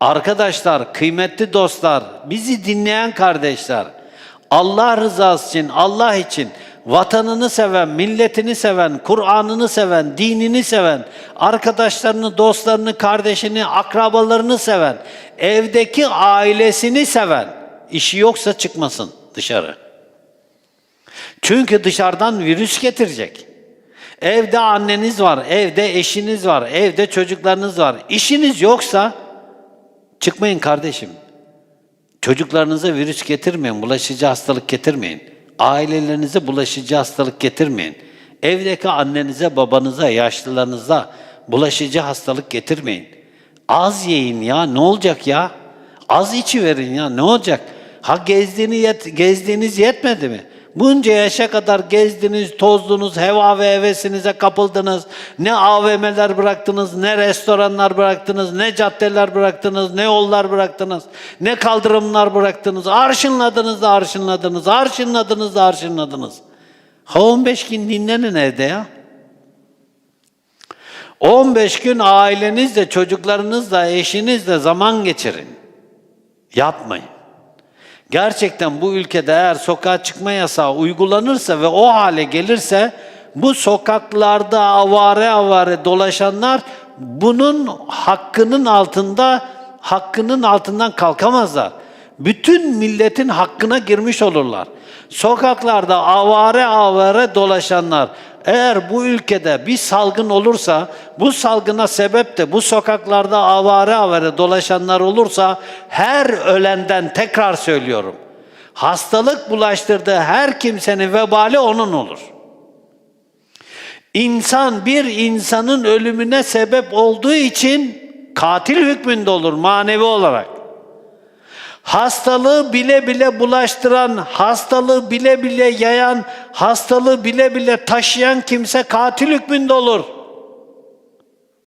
Arkadaşlar, kıymetli dostlar, bizi dinleyen kardeşler, Allah rızası için, Allah için vatanını seven, milletini seven, Kur'an'ını seven, dinini seven, arkadaşlarını, dostlarını, kardeşini, akrabalarını seven, evdeki ailesini seven, işi yoksa çıkmasın dışarı. Çünkü dışarıdan virüs getirecek. Evde anneniz var, evde eşiniz var, evde çocuklarınız var. İşiniz yoksa çıkmayın kardeşim. Çocuklarınıza virüs getirmeyin, bulaşıcı hastalık getirmeyin. Ailelerinize bulaşıcı hastalık getirmeyin. Evdeki annenize, babanıza, yaşlılarınıza bulaşıcı hastalık getirmeyin. Az yiyin ya, ne olacak ya? Az içi verin ya, ne olacak? Ha gezdiğini yet, gezdiğiniz yetmedi mi? Bunca yaşa kadar gezdiniz, tozdunuz, heva ve hevesinize kapıldınız. Ne AVM'ler bıraktınız, ne restoranlar bıraktınız, ne caddeler bıraktınız, ne yollar bıraktınız, ne kaldırımlar bıraktınız. Arşınladınız da arşınladınız, arşınladınız da arşınladınız. Ha 15 gün dinlenin evde ya. 15 gün ailenizle, çocuklarınızla, eşinizle zaman geçirin. Yapmayın. Gerçekten bu ülkede eğer sokağa çıkma yasağı uygulanırsa ve o hale gelirse bu sokaklarda avare avare dolaşanlar bunun hakkının altında hakkının altından kalkamazlar. Bütün milletin hakkına girmiş olurlar. Sokaklarda avare avare dolaşanlar eğer bu ülkede bir salgın olursa, bu salgına sebep de bu sokaklarda avare avare dolaşanlar olursa her ölenden tekrar söylüyorum. Hastalık bulaştırdığı her kimsenin vebali onun olur. İnsan bir insanın ölümüne sebep olduğu için katil hükmünde olur manevi olarak. Hastalığı bile bile bulaştıran, hastalığı bile bile yayan, hastalığı bile bile taşıyan kimse katil hükmünde olur.